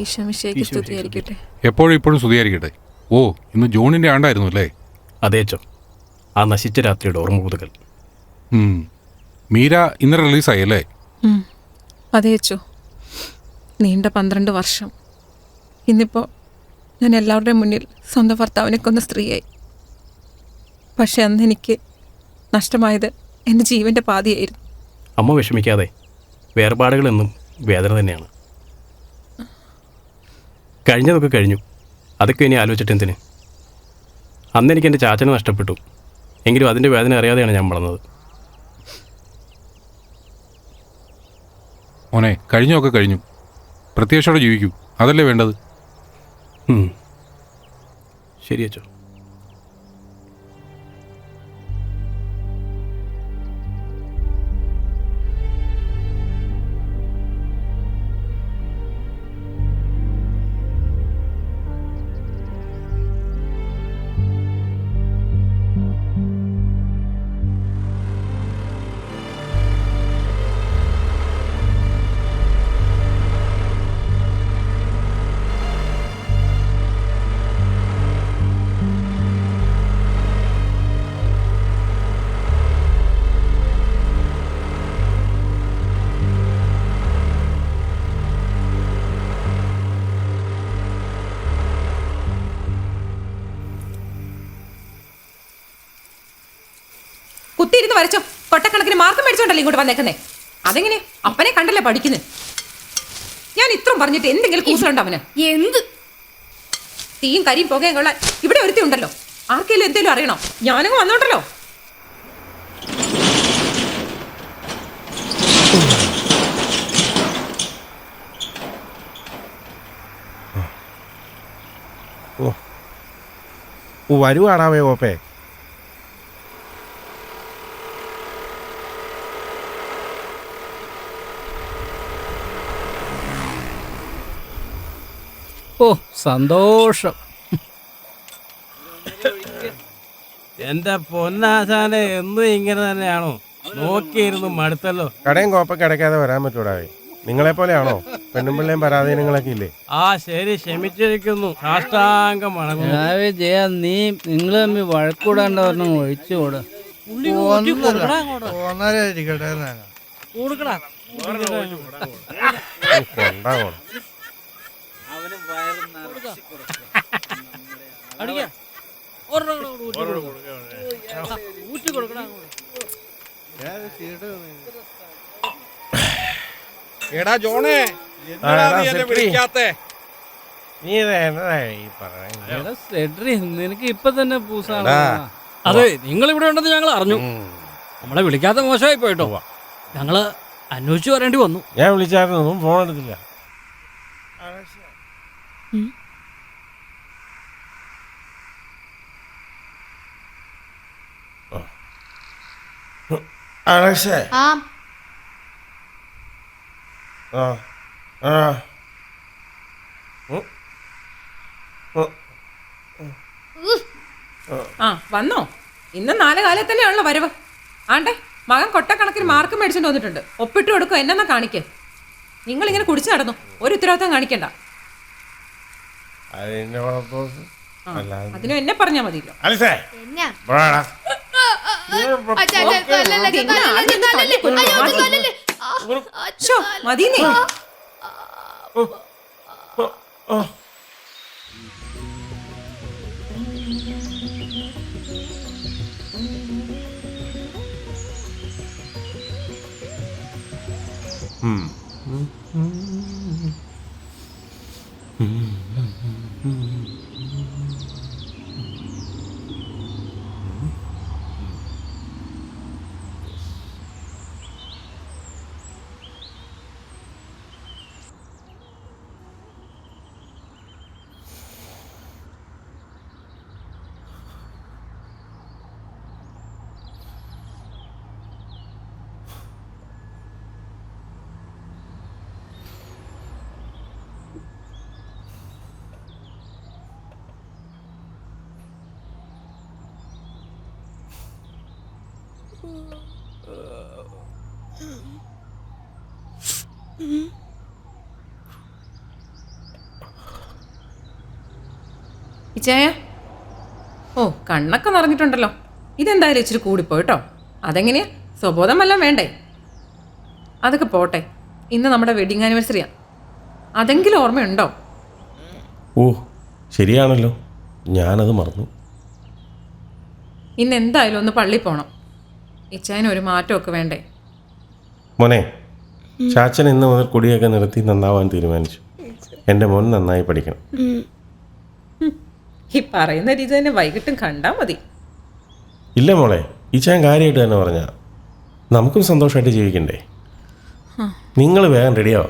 ഈശോമിശേക്ക് സ്തുതിയായിരിക്കട്ടെ. എപ്പോഴും ഇപ്പോഴും സ്തുതിയായിരിക്കട്ടെ. ഓ ഇന്ന് ജോണിന്റെ ആണ്ടായിരുന്നു അല്ലേ? അതേച്ചോ ആ നശിച്ച രാത്രിയുടെ ഓർമ്മ പുതുക്കൽ. ഉം. മീര ഇന്ന് റിലീസായി അല്ലേ? ഉം. അതെ അച്ചോ നീണ്ട പന്ത്രണ്ട് വർഷം. ഇന്നിപ്പോൾ ഞാൻ എല്ലാവരുടെയും മുന്നിൽ സ്വന്തം ഭർത്താവിനെ കൊന്ന സ്ത്രീയായി. പക്ഷെ അന്ന് എനിക്ക് നഷ്ടമായത് എന്റെ ജീവന്റെ പാതിയായിരുന്നു. അമ്മ വിഷമിക്കാതെ വേർപാടുകളെന്നും വേദന തന്നെയാണ്. കഴിഞ്ഞതൊക്കെ കഴിഞ്ഞു. അതൊക്കെ ഇനി ആലോചിച്ചിട്ട് എന്തിന്? അന്ന് എനിക്ക് എന്റെ ചാച്ചനെ നഷ്ടപ്പെട്ടു. എങ്കിലും അതിന്റെ വേദന അറിയാതെയാണ് ഞാൻ വളർന്നത്. മോനെ കഴിഞ്ഞൊക്കെ കഴിഞ്ഞു. പ്രത്യേകിച്ചോടെ ജീവിക്കൂ. അതല്ലേ വേണ്ടത്? ശരിയച്ചോ ശരി അച്ചോ. കുത്തിയിരുന്ന് വരച്ചോ. കൊട്ടക്കണക്കിന് മാർക്ക് മേടിച്ചോണ്ടല്ലേ ഇങ്ങോട്ട് വന്നേക്കുന്നേ? അതെങ്ങനെ? അപ്പനെ കണ്ടല്ലേ പഠിക്കുന്നത് ഞാൻ ഇത്രയും പറഞ്ഞിട്ട് എന്തെങ്കിലും കൂസലുണ്ടോ അവന്? എന്ത്? തീയും കരിയും പുകയും കൊള്ളാൻ ഇവിടെ ഒരുത്തി ഉണ്ടല്ലോ. ആർക്കെങ്കിലും എന്തെങ്കിലും അറിയണോ? ഞാനങ്ങ് വന്നോണ്ടല്ലോ ഓ. വരുവാടാവേ ഓപ്പേ ഓ സന്തോഷം. എന്റെ പൊന്നാശാനെ എന്നും ഇങ്ങനെ തന്നെയാണോ? നോക്കിയിരുന്നു മടുത്തല്ലോ. കടയും കോപ്പ കിടക്കാതെ വരാൻ പറ്റൂടാവേ നിങ്ങളെ പോലെയാണോ? പെണ്ണും പിള്ളേയും പരാധീനങ്ങളൊക്കെ ഇല്ലേ? ആ ശരി ക്ഷമിച്ചിരിക്കുന്നു. സാഷ്ടാംഗം ജയ നീ നിങ്ങൾ തമ്മിൽ വഴക്കൂടാണ്ട് ഒരെണ്ണം ഒഴിച്ചുകൂടാ കൊണ്ടാവണം കൊണ്ടാ ജോണേ എടാ, നീ എന്നെ സെക്രി. നീ സെഡ്രി നിനക്ക് ഇപ്പൊ തന്നെ പൂസാണ്. അതെ നിങ്ങൾ ഇവിടെ ഉണ്ടെന്ന് ഞങ്ങൾ അറിഞ്ഞു. നമ്മളെ വിളിക്കാത്ത മോശമായി പോയിട്ടോ. ഞങ്ങൾ അന്വേഷിച്ചു വരേണ്ടി വന്നു. ഞാൻ വിളിച്ചായിരുന്നു ഫോൺ എടുത്തില്ല. അലക്സേ ആ ആ ആ. ആ വന്നോ? ഇന്ന് നാല് കാലത്തല്ലേ തന്നെയാണല്ലോ വരവ്. ആണ്ടേ മകൻ കൊട്ടക്കണക്കിന് മാർക്ക് മേടിച്ചിട്ട് വന്നിട്ടുണ്ട്. ഒപ്പിട്ട് കൊടുക്കും എന്നെന്നാ കാണിക്ക്? നിങ്ങൾ ഇങ്ങനെ കുടിച്ചു നടന്നു. ഒരു ഉത്തരവാദിത്തം കാണിക്കണ്ട. അതിനും എന്നെ പറഞ്ഞാ മതിയല്ലോ. എന്നാ? अच्छा अच्छा गले लगे गले लगे गले लगे अयो तो गले ले अच्छा मदीने Hmm. Hmm. ഇച്ചായ? ഓ കണ്ണൊക്കെ നിറഞ്ഞിട്ടുണ്ടല്ലോ. ഇതെന്തായാലും ഇച്ചിരി കൂടിപ്പോയിട്ടോ അതെങ്ങനെയാ? സ്വബോധമല്ല വേണ്ടേ? അതൊക്കെ പോട്ടെ. ഇന്ന് നമ്മുടെ വെഡിങ് ആനിവേഴ്സറിയാ അതെങ്കിലും ഓർമ്മയുണ്ടോ? ഓ ശരിയാണല്ലോ. ഞാനത് മറന്നു. ഇന്ന് എന്തായാലും ഒന്ന് പള്ളി പോകണം ഇച്ചായന് ഒരു മാറ്റമൊക്കെ വേണ്ടേ? മോനെ ചാച്ചൻ ഇന്ന് മുതൽ കുടിയൊക്കെ നിർത്തി നന്നാവാൻ തീരുമാനിച്ചു. എന്റെ മോൻ നന്നായി പഠിക്കണം. ഈ പറയുന്ന രീതി തന്നെ വൈകിട്ടും കണ്ടാ മതി. ഇല്ല മോളെ ഈ ചാൻ കാര്യമായിട്ട് തന്നെ പറഞ്ഞ നമുക്കും സന്തോഷമായിട്ട് ജീവിക്കണ്ടേ? നിങ്ങൾ വേഗം റെഡിയാവോ.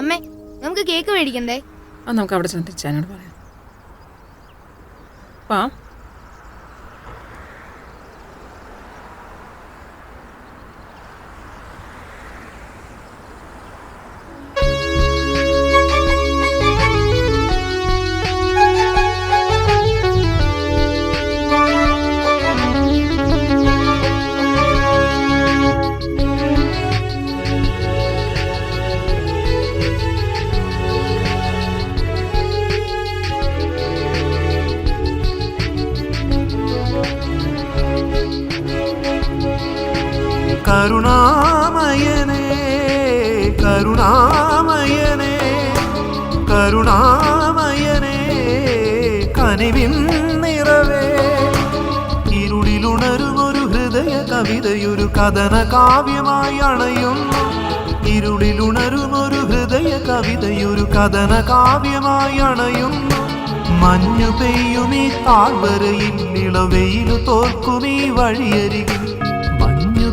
അമ്മേ നമുക്ക് കേക്ക് മേടിക്കണ്ടേ? അത് നമുക്ക് അവിടെ ചെന്ന് തിരിച്ചാനോട് പറയാം. പാ കരുണാമയനേ കരുണാമയനേ കരുണാമയനേ കനിവിൻ നിറവേ. ഇരുളിലുണരുമൊരു ഹൃദയ കവിതയൊരു കഥന കാവ്യമായി അണയുന്നു ഇരുളിലുണരുമൊരു ഹൃദയ കവിതയൊരു കഥന കാവ്യമായി അണയുന്നു മഞ്ഞു പെയ്യുമീ താഴ്വരയിൽ ഇളവെയിൽ തോൽക്കുമീ വഴിയരികിൽ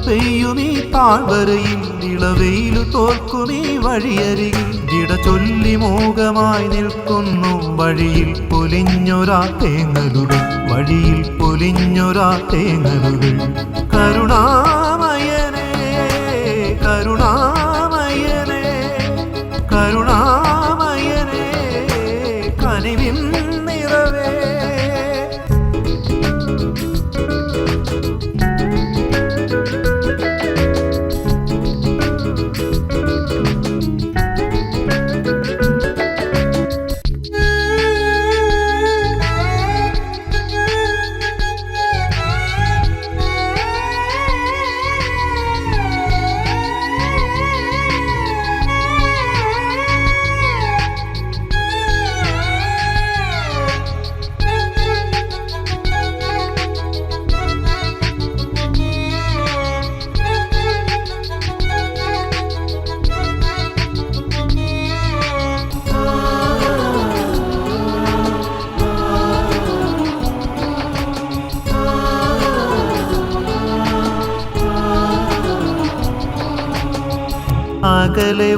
പെയ്യുമീ താഴ്വരയിൽ ഇളവെയിലു തോൽക്കുമീ വഴിയരികിൽ. ഇട ചൊല്ലി മോഹമായി നിൽക്കുന്നു വഴിയിൽ പൊലിഞ്ഞൊരാ തേങ്ങലുകൾ വഴിയിൽ പൊലിഞ്ഞൊരാ തേങ്ങലുകൾ. കരുണാമയനേ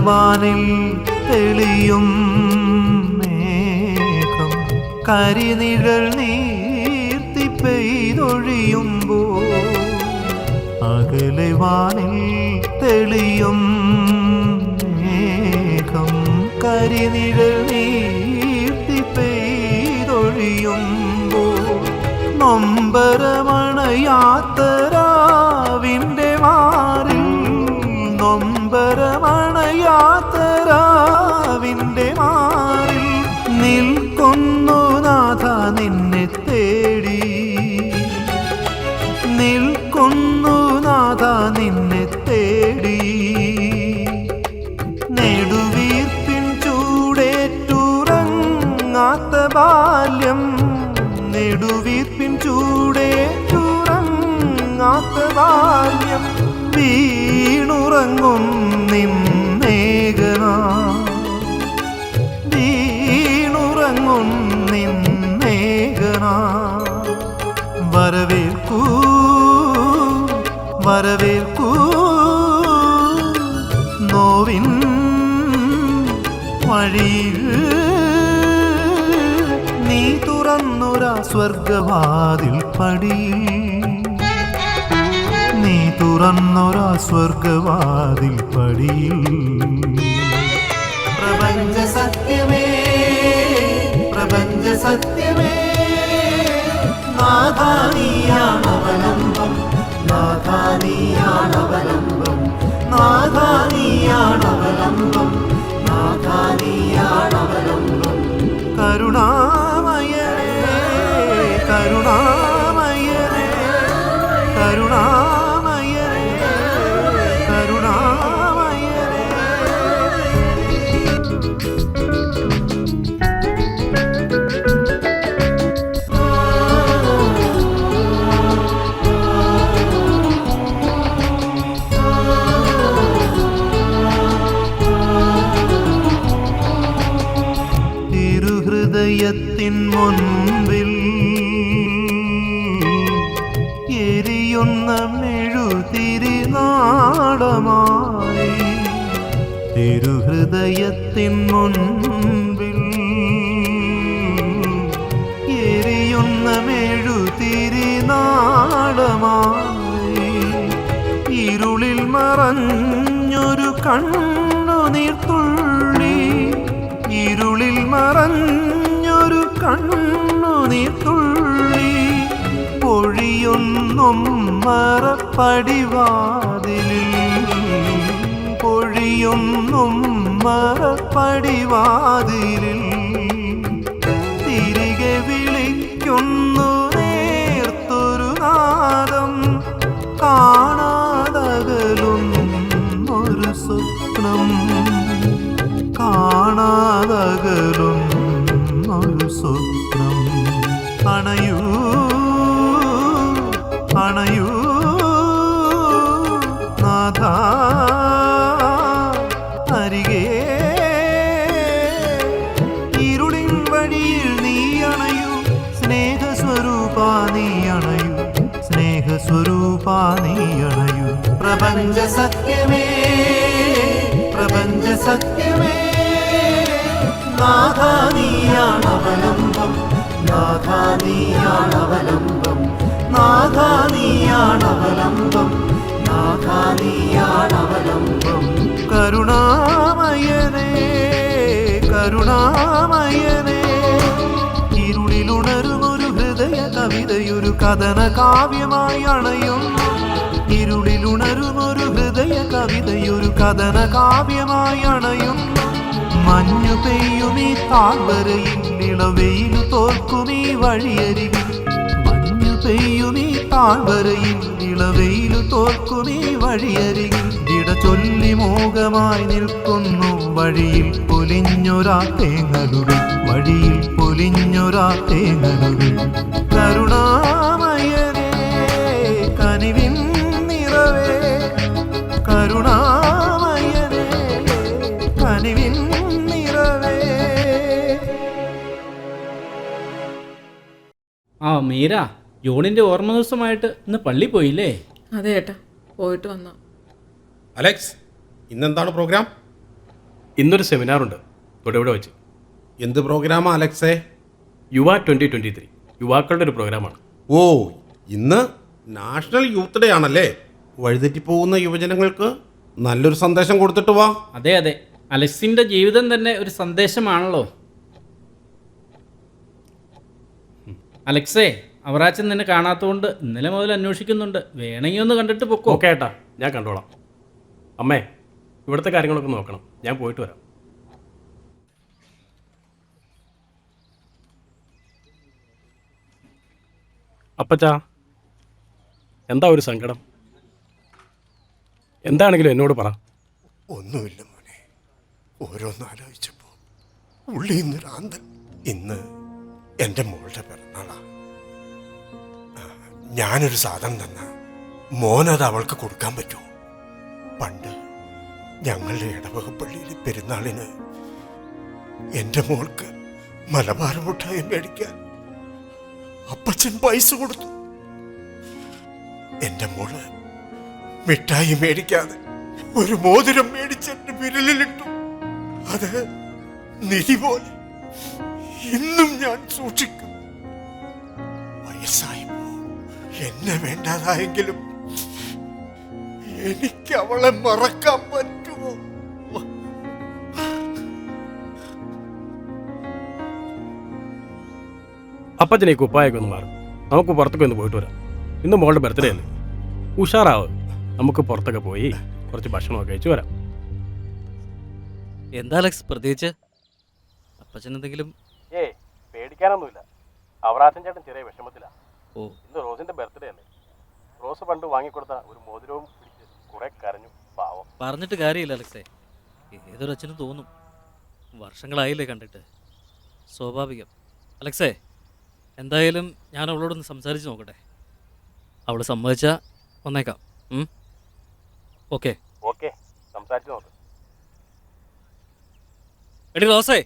വാനിൽ തെളിയും മേഘം കരിനിഴൽ നീർത്തി പെയ്തൊഴിയുമ്പോ അകലെ വാനിൽ തെളിയും മേഘം കരിനിഴൽ നീർത്തി പെയ്തൊഴിയുമ്പോ നൊമ്പരമണയാത്തരാവിന്റെ വീണുറങ്ങും നിന്നേകനാ വീണുറങ്ങും നിന്നേകനാ വരവേൽക്കൂ വരവേൽക്കൂ. നോവിൻ വഴിയിൽ നീ തുറന്നൊരാ സ്വർഗവാതിൽ പടിയിൽ തുറന്നൊരാ സ്വർഗവാതിൽ പടിയിൽ. പ്രപഞ്ച സത്യമേ പ്രപഞ്ച സത്യമേ. നാഥാനീയാണവലംബം നാഥാനീയാണവലംബം നാഥാനീയാണവലംബം നാഥാനീയാണവലംബം കരുണാമയ കരുണാ നാടമായി ഇരുളിൽ മറഞ്ഞൊരു കണ്ണു നീർത്തുള്ളി ഇരുളിൽ മറഞ്ഞൊരു കണ്ണു നീർത്തുള്ളി പൊഴിയൊന്നും മറപ്പടിവാതിലിൽ. പൊഴിയൊന്നും മറപ്പടിവാതിലിൽ. തിരികെ വിളിക്കുന്നു നേർത്തൊരു നാദം. കാണാതകലും ഒരു സ്വപ്നം. കാണാതകലും ഒരു സ്വപ്നം. അണയൂ അണയൂ. പ്രപഞ്ച സത്യമേ സത്യമേ. കരുണാമയനേ കരുണാമയനേ ഇരുളിലുണരുമൊരു ഹൃദയ കവിതയൊരു കഥന കാവ്യമായി അണയും. ഇരുളിലുണരുമൊരു ഹൃദയ കവിതയൊരു കഥന കാവ്യമായി അണയും. മഞ്ഞു പെയ്യുമീ താഴ്വരയിൽ തോൽക്കും തോൽക്കുമീ വഴിയരികിൽ. മഞ്ഞു പെയ്യുമീ താഴ്വരയിൽ ഇളവെയിലു തോൽക്കുമീ വഴിയരികിൽ. ഇട ചൊല്ലി മോഹമായി നിൽക്കുന്നു വഴിയിൽ പൊലിഞ്ഞൊരാ തേങ്ങലുകൾ വഴിയിൽ പൊലിഞ്ഞൊരാ തേങ്ങലുകൾ കരുണാമയനേ കരുണാമയനേ കനിവിൻ നിറവേ. ആ മീര ജോണിന്റെ ഓർമ്മ ദിവസമായിട്ട് ഇന്ന് പള്ളി പോയില്ലേ? അതെ ഏട്ടാ പോയിട്ട് വന്ന. അലക്സ് ഇന്നെന്താണ് പ്രോഗ്രാം? ഇന്നൊരു സെമിനാർ ഉണ്ട്. ഇവിടെ ഇവിടെ വെച്ച്. എന്ത് പ്രോഗ്രാമാ അലക്സേ? യുവ ട്വന്റി ട്വന്റി ത്രീ യുവാക്കളുടെ ഒരു പ്രോഗ്രാമാണ്. ഓ ഇന്ന് നാഷണൽ യൂത്ത് ഡേ ആണല്ലേ? വഴിതെറ്റിപ്പോകുന്ന യുവജനങ്ങൾക്ക് നല്ലൊരു സന്ദേശം കൊടുത്തിട്ട് വാ. അതെ അതെ. അലക്സിന്റെ ജീവിതം തന്നെ ഒരു സന്ദേശമാണല്ലോ. അലക്സേ അവറാച്ചൻ നിന്നെ കാണാത്തതുകൊണ്ട് ഇന്നലെ മുതൽ അന്വേഷിക്കുന്നുണ്ട്. വേണമെങ്കിൽ ഒന്ന് കണ്ടിട്ട് പൊക്കോ. ഓക്കെ ഏട്ടാ ഞാൻ കണ്ടോളാം. അമ്മേ ഇവിടുത്തെ കാര്യങ്ങളൊക്കെ നോക്കണം. ഞാൻ പോയിട്ട് വരാം. അപ്പച്ചാ എന്താ ഒരു സങ്കടം? എന്താണെങ്കിലും എന്നോട് പറ. ഒന്നുമില്ല മോനെ. ഓരോന്ന് ആലോചിച്ചപ്പോ ഉള്ളിൽ നിന്നൊരു ആന്തൻ ഇന്ന് എന്റെ മോളുടെ പിറന്നാളാ. ആ, ഞാനൊരു സാധനം തന്ന. മോനത് അവൾക്ക് കൊടുക്കാൻ പറ്റുമോ? പണ്ട് ഞങ്ങളുടെ ഇടവക പള്ളിയിലെ പെരുന്നാളിന് എന്റെ മോൾക്ക് മലബാർ മുട്ടായി മേടിക്കാൻ അപ്പച്ചൻ പൈസ കൊടുത്തു. എന്റെ മോൾ മിഠായി മേടിക്കാതെ ഒരു മോതിരം മേടിച്ച് എന്റെ വിരലിലിട്ടു. അത് നിധി പോലെ ഇന്നും ഞാൻ സൂക്ഷിക്കും. വയസ്സായപ്പോ എന്നെ വേണ്ടാതായെങ്കിലും എനിക്ക് അവളെ മറക്കാൻ പറ്റുമോ? അപ്പച്ചനെ കുപ്പായൊക്കെ ഒന്ന് മാറും. നമുക്ക് പുറത്തൊക്കെ ഒന്ന് പോയിട്ട് വരാം. ഇന്ന് മോളുടെ ബർത്ത്ഡേ അല്ലേ? ഉഷാറാവ്. നമുക്ക് പുറത്തൊക്കെ പോയി കുറച്ച് ഭക്ഷണമൊക്കെ കഴിച്ച് വരാം. എന്താ അലക്സ്? പ്രത്യേകിച്ച്? അപ്പച്ചൻ എന്തെങ്കിലും ഏ പേടിക്കാനൊന്നുമില്ല. അവറാച്ചൻ ചേട്ടൻ ചെറിയ വിഷമത്തിലാണ് ഓ. ഇന്ന് റോസിന്റെ ബർത്ത്ഡേ അല്ലേ? റോസ് പണ്ട് വാങ്ങിക്കൊടുത്ത ഒരു മോതിരവും പിടിച്ച് കുറെ കരഞ്ഞു. പാവം. പറഞ്ഞിട്ട് കാര്യമില്ല അലക്സേ. ഏതൊരു അച്ഛനും തോന്നും. വർഷങ്ങളായില്ലേ കണ്ടിട്ട്. സ്വാഭാവികം. അലക്സേ എന്തായാലും ഞാൻ അവളോടൊന്ന് സംസാരിച്ച് നോക്കട്ടെ. അവൾ സമ്മതിച്ചാൽ വന്നേക്കാം. ഓക്കെ. ഓക്കെ. സംസാരിച്ചു നോക്ക്. എടി റോസേ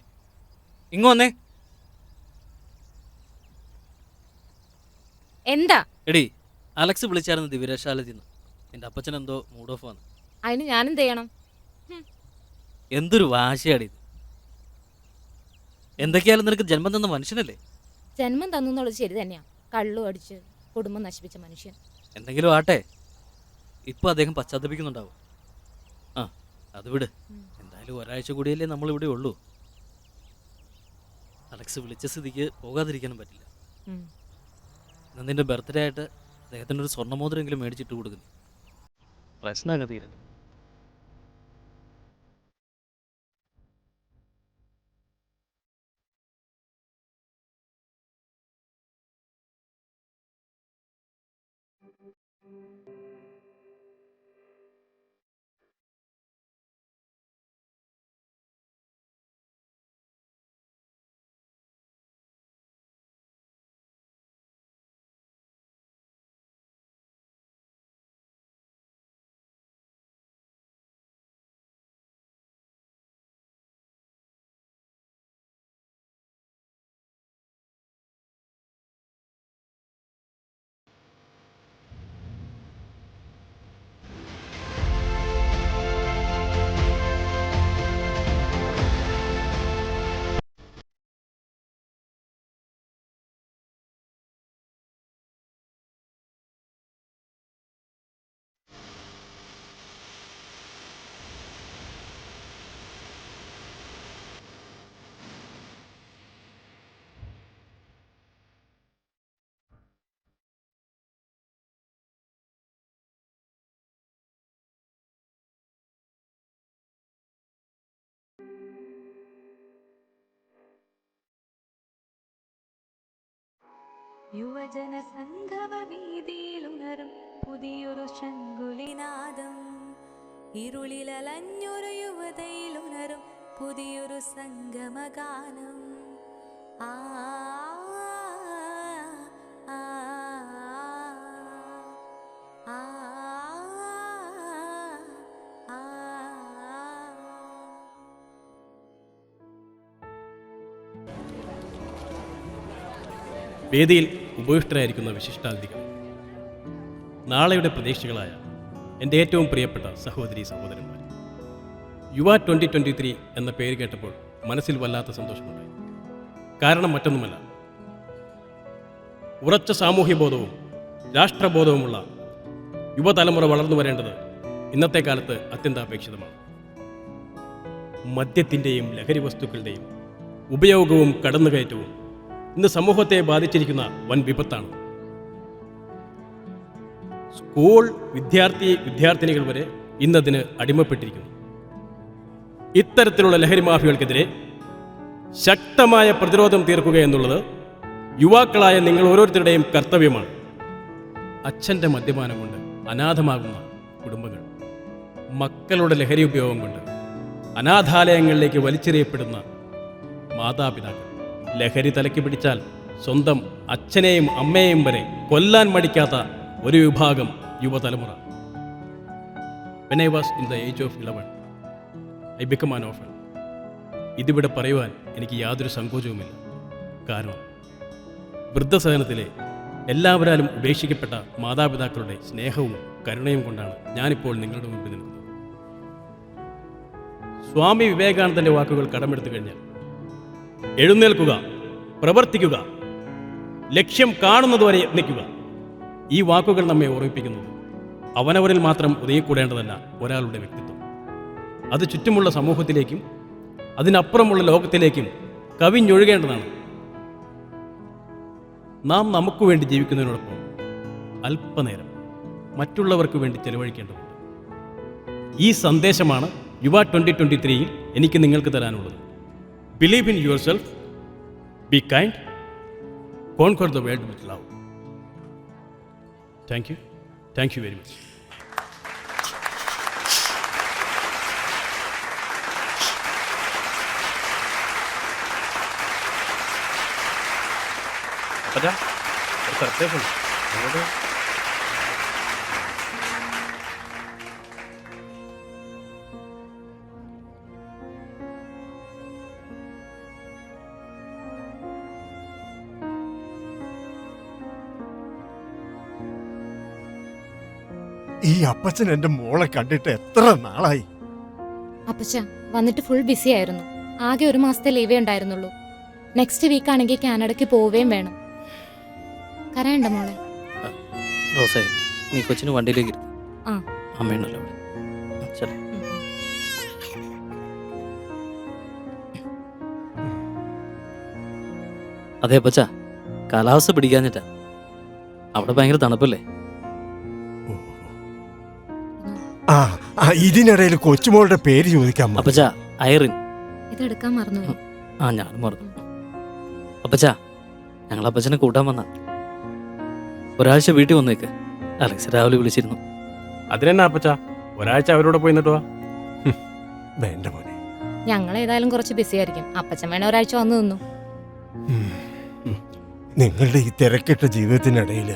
ഇങ്ങ് വന്നേ. എന്താ? എടി അലക്സ് വിളിച്ചായിരുന്നു ദിവ്യരശാലത്തിൽ നിന്ന്. എന്റെ അപ്പച്ചൻ എന്തോ മൂഡ് ഓഫ് ആണ്. അതിന് ഞാനെന്ത് ചെയ്യണം? എന്തൊരു വാശിയാടി ഇത്. എന്തൊക്കെയാലും നിനക്ക് ജന്മം തന്ന മനുഷ്യനല്ലേ? ജന്മം തന്നു എന്നുള്ളത് ശരി തന്നെയാ. കള്ളു അടിച്ച് കുടുംബം നശിപ്പിച്ച മനുഷ്യൻ. എന്തെങ്കിലും ആട്ടെ. ഇപ്പോൾ അദ്ദേഹം പശ്ചാത്തപിക്കുന്നുണ്ടാവും. ആ അത് വിട്. എന്തായാലും ഒരാഴ്ച കൂടിയല്ലേ നമ്മൾ ഇവിടെ ഉള്ളൂ. അലക്സ് വിളിച്ച സ്ഥിതിക്ക് പോകാതിരിക്കാനും പറ്റില്ല. നന്ദിന്റെ ബർത്ത്ഡേ ആയിട്ട് അദ്ദേഹത്തിന് ഒരു സ്വർണമോതിരെങ്കിലും മേടിച്ചിട്ട് കൊടുക്കുന്നു. പ്രശ്നമൊക്കെ അങ്ങ് യുവജന സംഗമ വീതിയിലുണരും പുതിയൊരു ശങ്കുലിനാദം ഇരുളിലലഞ്ഞൊരു യുവതയിലുണരും പുതിയൊരു സംഗമഗാനം ആ. വേദിയിൽ ഉപവിഷ്ടരായിരിക്കുന്ന വിശിഷ്ടാതിഥികൾ. നാളെയുടെ പ്രതീക്ഷകളായ എന്റെ ഏറ്റവും പ്രിയപ്പെട്ട സഹോദരി സഹോദരന്മാർ. യുവ ട്വന്റി ട്വന്റി ത്രീ എന്ന പേര് കേട്ടപ്പോൾ മനസ്സിൽ വല്ലാത്ത സന്തോഷമുണ്ടായി. കാരണം മറ്റൊന്നുമല്ല. ഉറച്ച സാമൂഹ്യബോധവും രാഷ്ട്രബോധവുമുള്ള യുവതലമുറ വളർന്നു വരേണ്ടത് ഇന്നത്തെ കാലത്ത് അത്യന്താപേക്ഷിതമാണ്. മദ്യത്തിന്റെയും ലഹരി വസ്തുക്കളുടെയും ഉപയോഗവും കടന്നുകയറ്റവും ഇന്ന് സമൂഹത്തെ ബാധിച്ചിരിക്കുന്ന വൻ വിപത്താണ്. സ്കൂൾ വിദ്യാർത്ഥി വിദ്യാർത്ഥിനികൾ വരെ ഇന്നതിന് അടിമപ്പെട്ടിരിക്കുന്നു. ഇത്തരത്തിലുള്ള ലഹരി മാഫിയകൾക്കെതിരെ ശക്തമായ പ്രതിരോധം തീർക്കുക എന്നുള്ളത് യുവാക്കളായ നിങ്ങൾ ഓരോരുത്തരുടെയും കർത്തവ്യമാണ്. അച്ഛന്റെ മദ്യപാനം കൊണ്ട് അനാഥമാകുന്ന കുടുംബങ്ങൾ മക്കളുടെ ലഹരി ഉപയോഗം കൊണ്ട് അനാഥാലയങ്ങളിലേക്ക് വലിച്ചെറിയപ്പെടുന്ന മാതാപിതാക്കൾ. ലഹരി തലയ്ക്ക് പിടിച്ചാൽ സ്വന്തം അച്ഛനെയും അമ്മയെയും വരെ കൊല്ലാൻ മടിക്കാത്ത ഒരു വിഭാഗം യുവതലമുറ. When I was in the age of eleven I become an orphan ഇതിവിടെ പറയുവാൻ എനിക്ക് യാതൊരു സങ്കോചവുമില്ല. കാരണം വൃദ്ധസദനത്തിലെ എല്ലാവരാലും ഉപേക്ഷിക്കപ്പെട്ട മാതാപിതാക്കളുടെ സ്നേഹവും കരുണയും കൊണ്ടാണ് ഞാനിപ്പോൾ നിങ്ങളുടെ മുമ്പിൽ നിൽക്കുന്നത്. സ്വാമി വിവേകാനന്ദന്റെ വാക്കുകൾ കടമെടുത്തു കഴിഞ്ഞാൽ എഴുന്നേൽക്കുക പ്രവർത്തിക്കുക ലക്ഷ്യം കാണുന്നതുവരെ യത്നിക്കുക. ഈ വാക്കുകൾ നമ്മെ ഓർമ്മിപ്പിക്കുന്നത് അവനവരിൽ മാത്രം ഒതുങ്ങിക്കൂടേണ്ടതല്ല ഒരാളുടെ വ്യക്തിത്വം. അത് ചുറ്റുമുള്ള സമൂഹത്തിലേക്കും അതിനപ്പുറമുള്ള ലോകത്തിലേക്കും കവിഞ്ഞൊഴുകേണ്ടതാണ്. നാം നമുക്ക് വേണ്ടി ജീവിക്കുന്നതിനോടൊപ്പം അല്പനേരം മറ്റുള്ളവർക്ക് വേണ്ടി ചെലവഴിക്കേണ്ടതുണ്ട്. ഈ സന്ദേശമാണ് യുവ ട്വന്റി ട്വന്റി ത്രീയിൽ എനിക്ക് നിങ്ങൾക്ക് തരാനുള്ളത്. Believe in yourself, be kind, conquer the world with love. Thank you. Thank you very much. apa dah? Ustaz, അപ്പച്ചൻ എന്റെ മോളെ കണ്ടിട്ട് എത്ര നാളായി? അപ്പച്ച വന്നിട്ട് ഫുൾ ബിസി ആയിരുന്നു. ആകെ ഒരു മാസത്തെ ലീവേ ഉണ്ടായിരുന്നുള്ളൂ. നെക്സ്റ്റ് വീക്ക് ആണെങ്കിൽ കാനഡയ്ക്ക് പോവുകയും വേണം. കരയണ്ട മോളെ. റോസേ നീ കൊച്ചിന് വണ്ടിയിലേക്ക് ഇരുത്ത് ആ. അവിടെ. ഉം. അതെ അപ്പച്ച കാലാവസ്ഥ പിടിക്കാഞ്ഞിട്ടാ. അവിടെ ഭയങ്കര തണുപ്പല്ലേ? ആ ആ ഇതിനിടയിൽ കൊച്ചുമോളുടെ പേര് ചോദിക്കാൻ മറന്നു. അപ്പച്ച ഐറിൻ. ഇതെടുക്കാൻ മറന്നുപോയി. ആ ഞാൻ മറന്നു. അപ്പച്ച ഞങ്ങൾ അപ്പച്ചനെ കൂട്ടാൻ വന്ന. ഒരാഴ്ച വീട്ടിൽ വന്നേക്ക്. അലക്സ് രാവിലെ വിളിച്ചിരുന്നു. അതിനെന്നാ അപ്പച്ച? ഒരാഴ്ച അവരോട് പോയി നിന്നിട്ട് വാ. വേണ്ട മോനെ. ഞങ്ങൾ ഏതായാലും കുറച്ച് ബിസി ആയിരിക്കും. അപ്പച്ചൻ വേണേ ഒരാഴ്ച വന്നു നിന്നു. ഉം. നിങ്ങളുടെ ഈ തിരക്കിട്ട ജീവിതത്തിനിടയിൽ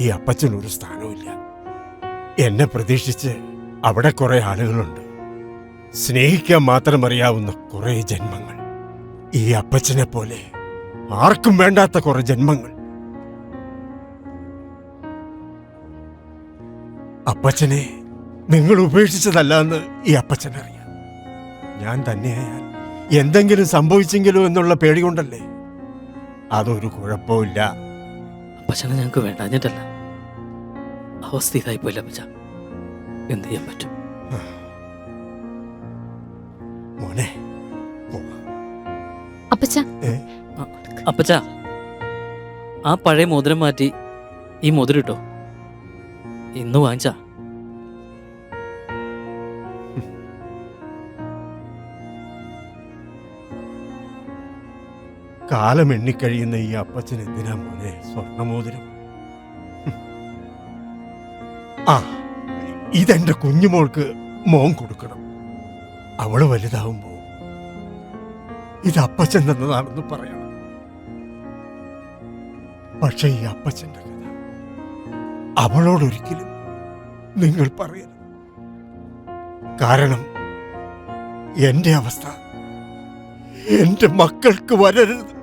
ഈ അപ്പച്ചൻ ഒരു സ്ഥാനവുമില്ല. എന്നെ പ്രതീക്ഷിച്ച് അവിടെ കുറെ ആളുകളുണ്ട്. സ്നേഹിക്കാൻ മാത്രം അറിയാവുന്ന കുറെ ജന്മങ്ങൾ. ഈ അപ്പച്ചനെ പോലെ ആർക്കും വേണ്ടാത്ത കുറെ ജന്മങ്ങൾ. അപ്പച്ചനെ നിങ്ങൾ ഉപേക്ഷിച്ചതല്ല എന്ന് ഈ അപ്പച്ചനറിയാം ഞാൻ തന്നെയായാൽ എന്തെങ്കിലും സംഭവിച്ചെങ്കിലോ എന്നുള്ള പേടി കൊണ്ടല്ലേ? അതൊരു കുഴപ്പമില്ല അപ്പച്ചനെ ഞങ്ങൾക്ക് വേണ്ടാഞ്ഞിട്ടല്ല അവസ്ഥ ഇതായി പോയില്ല അപ്പച്ച. എന്ത് ചെയ്യാൻ പറ്റും? മോനെ അപ്പച്ച. അപ്പച്ച ആ പഴയ മോതിരം മാറ്റി ഈ മോതിരം ഇട്ടോ. ഇന്ന് വാങ്ങിച്ചാ. കാലം എണ്ണിക്കഴിയുന്ന ഈ അപ്പച്ചൻ എന്തിനാ മോനെ? സ്വർണമോതിരം ആ. ഇതെന്റെ കുഞ്ഞുമോൾക്ക് മോൻ കൊടുക്കണം. അവൾ വലുതാവുമ്പോ ഇത് അപ്പച്ചൻ തന്നതാണെന്ന് പറയണം. പക്ഷെ ഈ അപ്പച്ചന്റെ കഥ അവളോടൊരിക്കലും നിങ്ങൾ പറയരുത്. കാരണം എന്റെ അവസ്ഥ എന്റെ മക്കൾക്ക് വരരുത്.